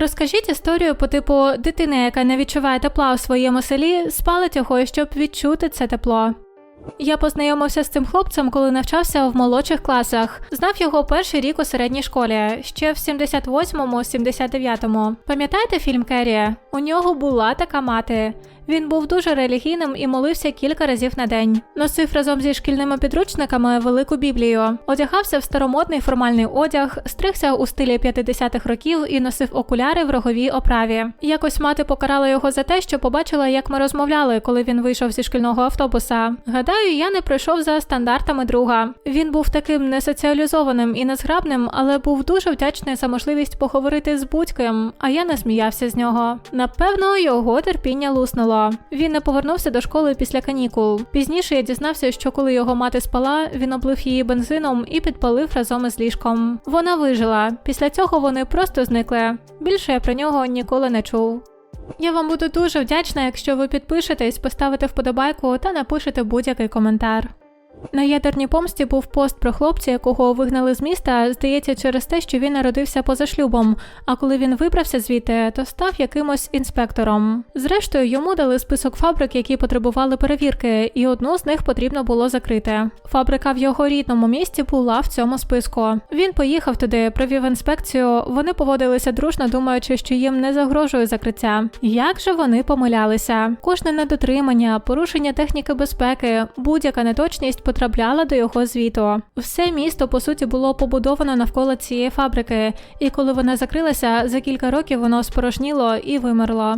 Розкажіть історію по типу дитини, яка не відчуває тепла у своєму селі, спалить його, щоб відчути це тепло. Я познайомився з цим хлопцем, коли навчався в молодших класах. Знав його перший рік у середній школі, ще в 78-79. Пам'ятаєте фільм Керрі? У нього була така мати. Він був дуже релігійним і молився кілька разів на день. Носив разом зі шкільними підручниками велику біблію, одягався в старомодний формальний одяг, стригся у стилі 50-х років і носив окуляри в роговій оправі. Якось мати покарала його за те, що побачила, як ми розмовляли, коли він вийшов зі шкільного автобуса. Гадаю, я не пройшов за стандартами друга. Він був таким несоціалізованим і незграбним, але був дуже вдячний за можливість поговорити з будь-ким, а я не сміявся з нього. Напевно, його терпіння луснуло. Він не повернувся до школи після канікул. Пізніше я дізнався, що коли його мати спала, він облив її бензином і підпалив разом із ліжком. Вона вижила. Після цього вони просто зникли. Більше я про нього ніколи не чув. Я вам буду дуже вдячна, якщо ви підпишетесь, поставите вподобайку та напишете будь-який коментар. На ядерній помсті був пост про хлопця, якого вигнали з міста, здається, через те, що він народився поза шлюбом. А коли він вибрався звідти, то став якимось інспектором. Зрештою, йому дали список фабрик, які потребували перевірки, і одну з них потрібно було закрити. Фабрика в його рідному місті була в цьому списку. Він поїхав туди, провів інспекцію. Вони поводилися дружно, думаючи, що їм не загрожує закриття. Як же вони помилялися? Кожне недотримання, порушення техніки безпеки, будь-яка неточність потрапляла до його звіту. Все місто по суті було побудовано навколо цієї фабрики, і коли вона закрилася, за кілька років воно спорожніло і вимерло.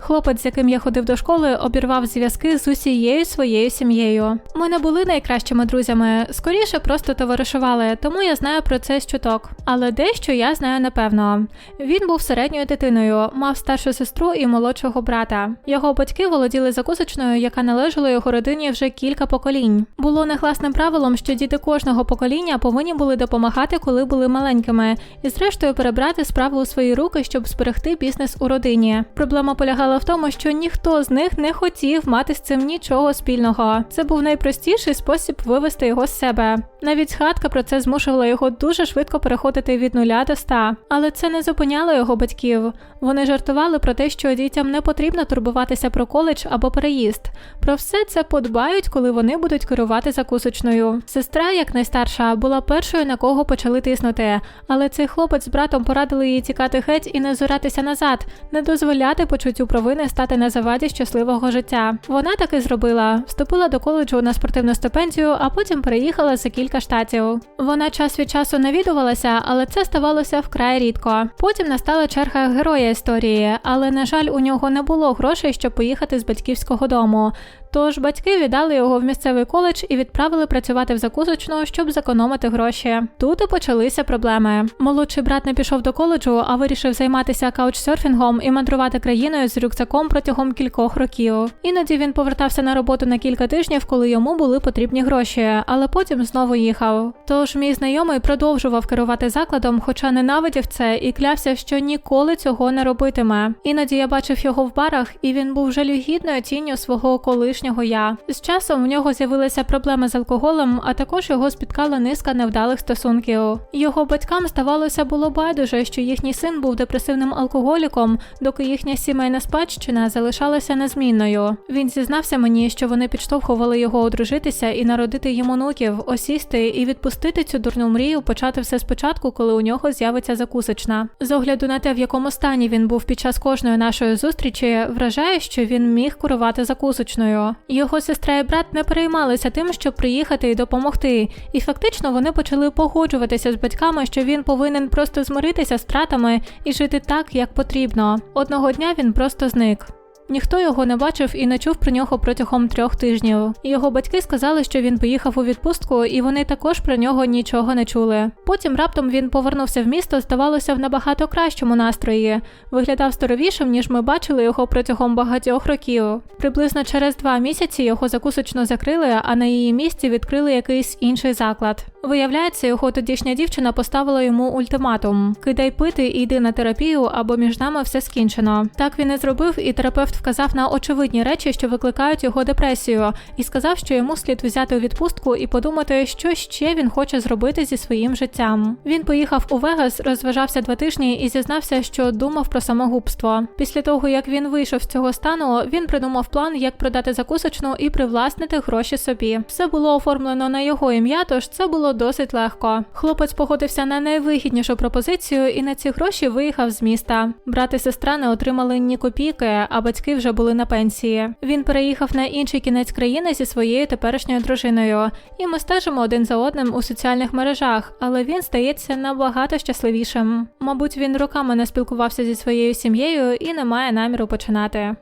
Хлопець, з яким я ходив до школи, обірвав зв'язки з усією своєю сім'єю. Ми не були найкращими друзями, скоріше просто товаришували, тому я знаю про це з чуток. Але дещо я знаю напевно. Він був середньою дитиною, мав старшу сестру і молодшого брата. Його батьки володіли закусочною, яка належала його родині вже кілька поколінь. Було негласним правилом, що діти кожного покоління повинні були допомагати, коли були маленькими, і зрештою перебрати справу у свої руки, щоб зберегти бізнес у родині. Проблема полягала в тому, що ніхто з них не хотів мати з цим нічого спільного. Це був найпростіший спосіб вивести його з себе. Навіть згадка про це змушувала його дуже швидко переходити від нуля до ста. Але це не зупиняло його батьків. Вони жартували про те, що дітям не потрібно турбуватися про коледж або переїзд. Про все це подбають, коли вони будуть керувати закусочною. Сестра, як найстарша, була першою, на кого почали тиснути, але цей хлопець з братом порадили їй тікати геть і не зуратися назад, не дозволяти почуттю провини стати на заваді щасливого життя. Вона таки зробила, вступила до коледжу на спортивну стипендію, а потім переїхала за кілька штатів. Вона час від часу навідувалася, але це ставалося вкрай рідко. Потім настала черга героя історії, але на жаль, у нього не було грошей, щоб поїхати з батьківського дому. Тож батьки віддали його в місцевий коледж і відправили працювати в закусочну, щоб зекономити гроші. Тут і почалися проблеми. Молодший брат не пішов до коледжу, а вирішив займатися каучсерфінгом і мандрувати країною з рюкзаком протягом кількох років. Іноді він повертався на роботу на кілька тижнів, коли йому були потрібні гроші, але потім знову їхав. Тож мій знайомий продовжував керувати закладом, хоча ненавидів це і клявся, що ніколи цього не робитиме. Іноді я бачив його в барах, і він був жалюгідною тінню свого колишнього я. З часом у нього з'явилися проблеми з алкоголем, а також його спіткала низка невдалих стосунків. Його батькам здавалося було байдуже, що їхній син був депресивним алкоголіком, доки їхня сімейна спадщина залишалася незмінною. Він зізнався мені, що вони підштовхували його одружитися і народити йому онуків, осісти і відпустити цю дурну мрію, почати все спочатку, коли у нього з'явиться закусочна. З огляду на те, в якому стані він був під час кожної нашої зустрічі, вражає, що він міг керувати закусочною. Його сестра і брат не переймалися тим, щоб приїхати і допомогти, і фактично вони почали погоджуватися з батьками, що він повинен просто змиритися з втратами і жити так, як потрібно. Одного дня він просто зник. Ніхто його не бачив і не чув про нього протягом трьох тижнів. Його батьки сказали, що він поїхав у відпустку, і вони також про нього нічого не чули. Потім раптом він повернувся в місто, здавалося, в набагато кращому настрої. Виглядав здоровішим, ніж ми бачили його протягом багатьох років. Приблизно через два місяці його закусочно закрили, а на її місці відкрили якийсь інший заклад. Виявляється, його тодішня дівчина поставила йому ультиматум: кидай пити і йди на терапію, або між нами все скінчено. Так він і зробив, і терапевт терапевт вказав на очевидні речі, що викликають його депресію, і сказав, що йому слід взяти у відпустку і подумати, що ще він хоче зробити зі своїм життям. Він поїхав у Вегас, розважався два тижні і зізнався, що думав про самогубство. Після того, як він вийшов з цього стану, він придумав план, як продати закусочну і привласнити гроші собі. Все було оформлено на його ім'я, тож це було досить легко. Хлопець погодився на найвигіднішу пропозицію і на ці гроші виїхав з міста. Брат і сестра не отримали ні копійки, а батьки вже були на пенсії. Він переїхав на інший кінець країни зі своєю теперішньою дружиною, і ми стежимо один за одним у соціальних мережах, але він стається набагато щасливішим. Мабуть, він роками не спілкувався зі своєю сім'єю і не має наміру починати.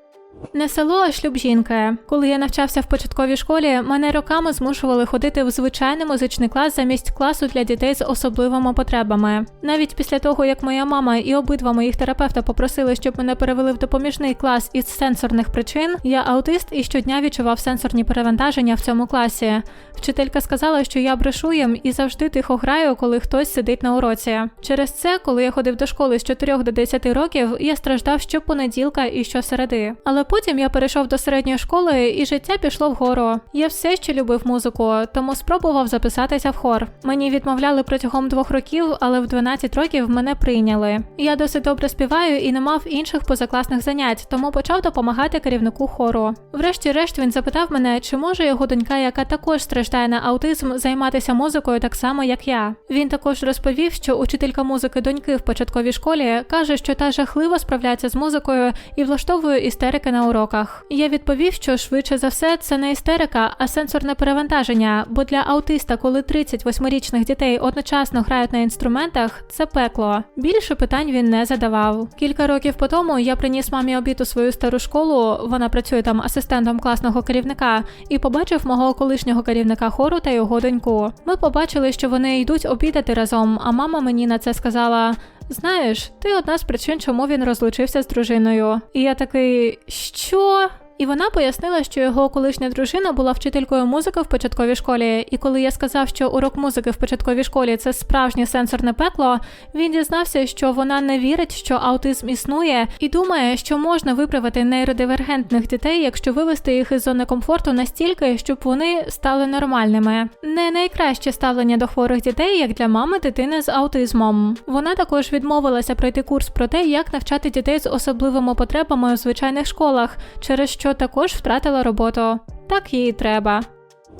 Не село, а шлюб жінки. Коли я навчався в початковій школі, мене роками змушували ходити в звичайний музичний клас замість класу для дітей з особливими потребами. Навіть після того, як моя мама і обидва моїх терапевта попросили, щоб мене перевели в допоміжний клас із сенсорних причин, я аутист і щодня відчував сенсорні перевантаження в цьому класі. Вчителька сказала, що я брешу їм і завжди тихо граю, коли хтось сидить на уроці. Через це, коли я ходив до школи з 4 до 10 років, я страждав щопонеділка і щосереди. Але потім я перейшов до середньої школи, і життя пішло вгору. Я все ще любив музику, тому спробував записатися в хор. Мені відмовляли протягом двох років, але в 12 років мене прийняли. Я досить добре співаю і не мав інших позакласних занять, тому почав допомагати керівнику хору. Врешті-решт він запитав мене, чи може його донька, яка також страждає на аутизм, займатися музикою так само, як я. Він також розповів, що учителька музики доньки в початковій школі каже, що та жахливо справляється з музикою і влаштовує істерики на уроках. Я відповів, що швидше за все це не істерика, а сенсорне перевантаження. Бо для аутиста, коли 38-річних дітей одночасно грають на інструментах, це пекло. Більше питань він не задавав. Кілька років по тому я приніс мамі обід у свою стару школу. Вона працює там асистентом класного керівника, і побачив мого колишнього керівника хору та його доньку. Ми побачили, що вони йдуть обідати разом. А мама мені на це сказала: Знаєш, ти одна з причин, чому він розлучився з дружиною. І я такий, що? І вона пояснила, що його колишня дружина була вчителькою музики в початковій школі, і коли я сказав, що урок музики в початковій школі це справжнє сенсорне пекло, він дізнався, що вона не вірить, що аутизм існує, і думає, що можна виправити нейродивергентних дітей, якщо вивести їх із зони комфорту настільки, щоб вони стали нормальними. Не найкраще ставлення до хворих дітей, як для мами дитини з аутизмом. Вона також відмовилася пройти курс про те, як навчати дітей з особливими потребами у звичайних школах, через що також втратила роботу. Так їй треба.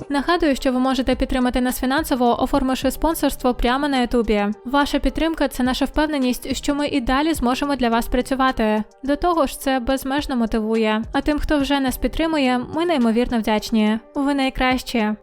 Нагадую, що ви можете підтримати нас фінансово, оформивши спонсорство прямо на Ютубі. Ваша підтримка це наша впевненість, що ми і далі зможемо для вас працювати. До того ж, це безмежно мотивує. А тим, хто вже нас підтримує, ми неймовірно вдячні. Ви найкращі.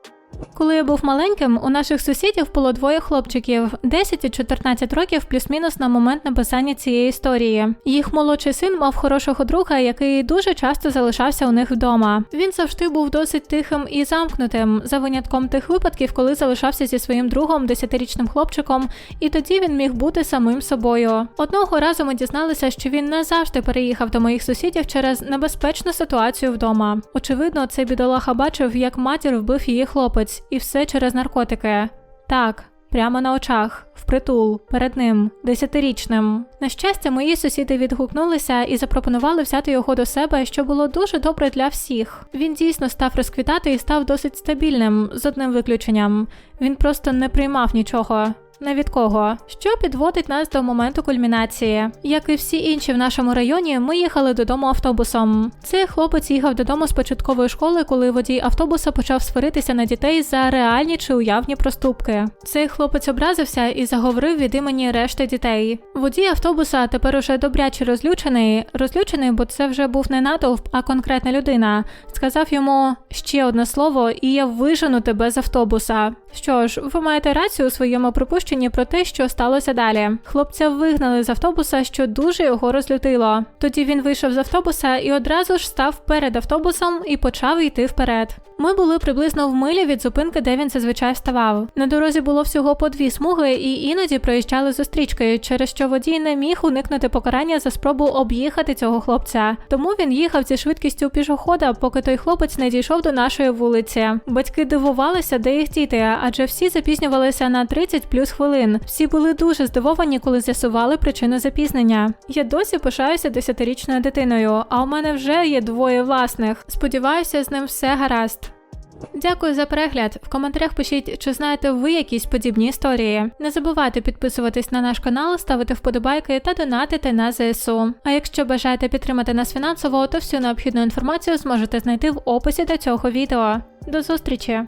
Коли я був маленьким, у наших сусідів було двоє хлопчиків 10 і 14 років, плюс-мінус на момент написання цієї історії. Їх молодший син мав хорошого друга, який дуже часто залишався у них вдома. Він завжди був досить тихим і замкнутим, за винятком тих випадків, коли залишався зі своїм другом, 10-річним хлопчиком, і тоді він міг бути самим собою. Одного разу ми дізналися, що він назавжди переїхав до моїх сусідів через небезпечну ситуацію вдома. Очевидно, цей бідолаха бачив, як матір вбив її хлопець, і все через наркотики. Так, прямо на очах, впритул, перед ним, десятирічним. На щастя, мої сусіди відгукнулися і запропонували взяти його до себе, що було дуже добре для всіх. Він дійсно став розквітати і став досить стабільним, з одним виключенням. Він просто не приймав нічого. Не від кого, що підводить нас до моменту кульмінації. Як і всі інші в нашому районі, ми їхали додому автобусом. Цей хлопець їхав додому з початкової школи, коли водій автобуса почав сваритися на дітей за реальні чи уявні проступки. Цей хлопець образився і заговорив від імені решти дітей. Водій автобуса тепер уже добряче розлючений. Розлючений, бо це вже був не натовп, а конкретна людина. Сказав йому ще одне слово, і я вижену тебе з автобуса. Що ж, ви маєте рацію у своєму припущенні про те, що сталося далі. Хлопця вигнали з автобуса, що дуже його розлютило. Тоді він вийшов з автобуса і одразу ж став перед автобусом і почав йти вперед. Ми були приблизно в милі від зупинки, де він зазвичай вставав. На дорозі було всього по дві смуги, і іноді проїжджали зустрічки, через що водій не міг уникнути покарання за спробу об'їхати цього хлопця. Тому він їхав зі швидкістю пішохода, поки той хлопець не дійшов до нашої вулиці. Батьки дивувалися, де їх діти, адже всі запізнювалися на 30 плюс хвилин. Всі були дуже здивовані, коли з'ясували причину запізнення. Я досі пишаюся десятирічною дитиною, а у мене вже є двоє власних. Сподіваюся, з ним все гаразд. Дякую за перегляд. В коментарях пишіть, чи знаєте ви якісь подібні історії. Не забувайте підписуватись на наш канал, ставити вподобайки та донатити на ЗСУ. А якщо бажаєте підтримати нас фінансово, то всю необхідну інформацію зможете знайти в описі до цього відео. До зустрічі!